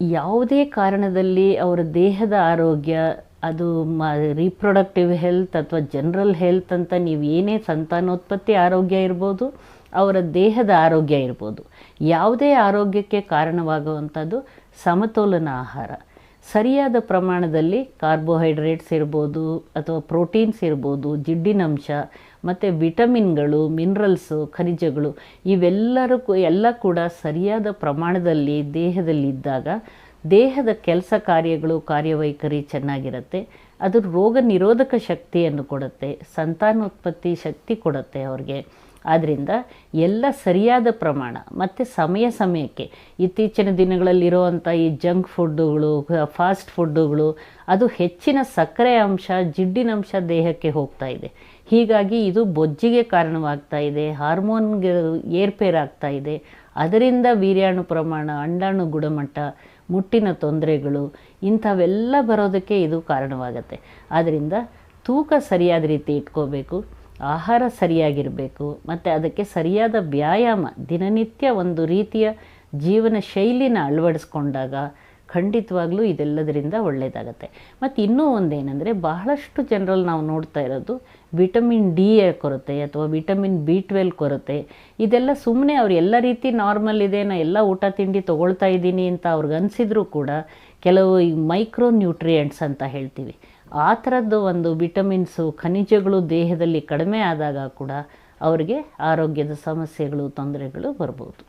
ಯಾವುದೇ ಕಾರಣದಲ್ಲಿ ಅವರ ದೇಹದ ಆರೋಗ್ಯ, ಅದು ಮ ರೀಪ್ರೊಡಕ್ಟಿವ್ ಹೆಲ್ತ್ ಅಥವಾ ಜನರಲ್ ಹೆಲ್ತ್ ಅಂತ ನೀವು ಏನೇ ಸಂತಾನೋತ್ಪತ್ತಿ ಆರೋಗ್ಯ ಇರ್ಬೋದು, ಅವರ ದೇಹದ ಆರೋಗ್ಯ ಇರ್ಬೋದು. ಯಾವುದೇ ಆರೋಗ್ಯಕ್ಕೆ ಕಾರಣವಾಗುವಂಥದ್ದು ಸಮತೋಲನ ಆಹಾರ. ಸರಿಯಾದ ಪ್ರಮಾಣದಲ್ಲಿ ಕಾರ್ಬೋಹೈಡ್ರೇಟ್ಸ್ ಇರ್ಬೋದು ಅಥವಾ ಪ್ರೋಟೀನ್ಸ್ ಇರ್ಬೋದು ಜಿಡ್ಡಿನಂಶ ಮತ್ತು ವಿಟಮಿನ್ಗಳು, ಮಿನರಲ್ಸು, ಖನಿಜಗಳು ಇವೆಲ್ಲರೂ ಎಲ್ಲ ಕೂಡ ಸರಿಯಾದ ಪ್ರಮಾಣದಲ್ಲಿ ದೇಹದಲ್ಲಿದ್ದಾಗ ದೇಹದ ಕೆಲಸ ಕಾರ್ಯಗಳು ಕಾರ್ಯವೈಖರಿ ಚೆನ್ನಾಗಿರುತ್ತೆ. ಅದು ರೋಗ ನಿರೋಧಕ ಶಕ್ತಿಯನ್ನು ಕೊಡುತ್ತೆ, ಸಂತಾನೋತ್ಪತ್ತಿ ಶಕ್ತಿ ಕೊಡುತ್ತೆ ಅವ್ರಿಗೆ. ಆದ್ದರಿಂದ ಎಲ್ಲ ಸರಿಯಾದ ಪ್ರಮಾಣ, ಮತ್ತು ಸಮಯ ಸಮಯಕ್ಕೆ, ಇತ್ತೀಚಿನ ದಿನಗಳಲ್ಲಿರುವಂಥ ಈ ಜಂಕ್ ಫುಡ್ಡುಗಳು, ಫಾಸ್ಟ್ ಫುಡ್ಡುಗಳು, ಅದು ಹೆಚ್ಚಿನ ಸಕ್ಕರೆ ಅಂಶ ಜಿಡ್ಡಿನಂಶ ದೇಹಕ್ಕೆ ಹೋಗ್ತಾ ಇದೆ. ಹೀಗಾಗಿ ಇದು ಬೊಜ್ಜಿಗೆ ಕಾರಣವಾಗ್ತಾ ಇದೆ, ಹಾರ್ಮೋನ್ಗೆ ಏರ್ಪೇರಾಗ್ತಾ ಇದೆ. ಅದರಿಂದ ವೀರ್ಯಾಣು ಪ್ರಮಾಣ, ಅಂಡಾಣು ಗುಣಮಟ್ಟ, ಮುಟ್ಟಿನ ತೊಂದರೆಗಳು, ಇಂಥವೆಲ್ಲ ಬರೋದಕ್ಕೆ ಇದು ಕಾರಣವಾಗತ್ತೆ. ಆದ್ದರಿಂದ ತೂಕ ಸರಿಯಾದ ರೀತಿ ಇಟ್ಕೋಬೇಕು, ಆಹಾರ ಸರಿಯಾಗಿರಬೇಕು, ಮತ್ತು ಅದಕ್ಕೆ ಸರಿಯಾದ ವ್ಯಾಯಾಮ, ದಿನನಿತ್ಯ ಒಂದು ರೀತಿಯ ಜೀವನ ಶೈಲಿನ ಅಳವಡಿಸ್ಕೊಂಡಾಗ ಖಂಡಿತವಾಗ್ಲೂ ಇದೆಲ್ಲದರಿಂದ ಒಳ್ಳೆಯದಾಗತ್ತೆ ಮತ್ತು ಇನ್ನೂ ಒಂದೇನೆಂದರೆ ಬಹಳಷ್ಟು ಜನರಲ್ಲಿ ನಾವು ನೋಡ್ತಾ ಇರೋದು ವಿಟಮಿನ್ ಡಿ ಕೊರತೆ ಅಥವಾ ವಿಟಮಿನ್ ಬಿ ಟ್ವೆಲ್ ಕೊರತೆ. ಇದೆಲ್ಲ ಸುಮ್ಮನೆ ಅವ್ರು ಎಲ್ಲ ರೀತಿ ನಾರ್ಮಲ್ ಇದೆ, ನಾ ಎಲ್ಲ ಊಟ ತಿಂಡಿ ತೊಗೊಳ್ತಾ ಇದ್ದೀನಿ ಅಂತ ಅವ್ರಿಗೆ ಅನಿಸಿದ್ರು ಕೂಡ ಕೆಲವು ಈ ಮೈಕ್ರೋ ನ್ಯೂಟ್ರಿಯೆಂಟ್ಸ್ ಅಂತ ಹೇಳ್ತೀವಿ. ಆ ಥರದ್ದು ಒಂದು ವಿಟಮಿನ್ಸು ಖನಿಜಗಳು ದೇಹದಲ್ಲಿ ಕಡಿಮೆ ಆದಾಗ ಕೂಡ ಅವರಿಗೆ ಆರೋಗ್ಯದ ಸಮಸ್ಯೆಗಳು, ತೊಂದರೆಗಳು ಬರ್ಬೋದು.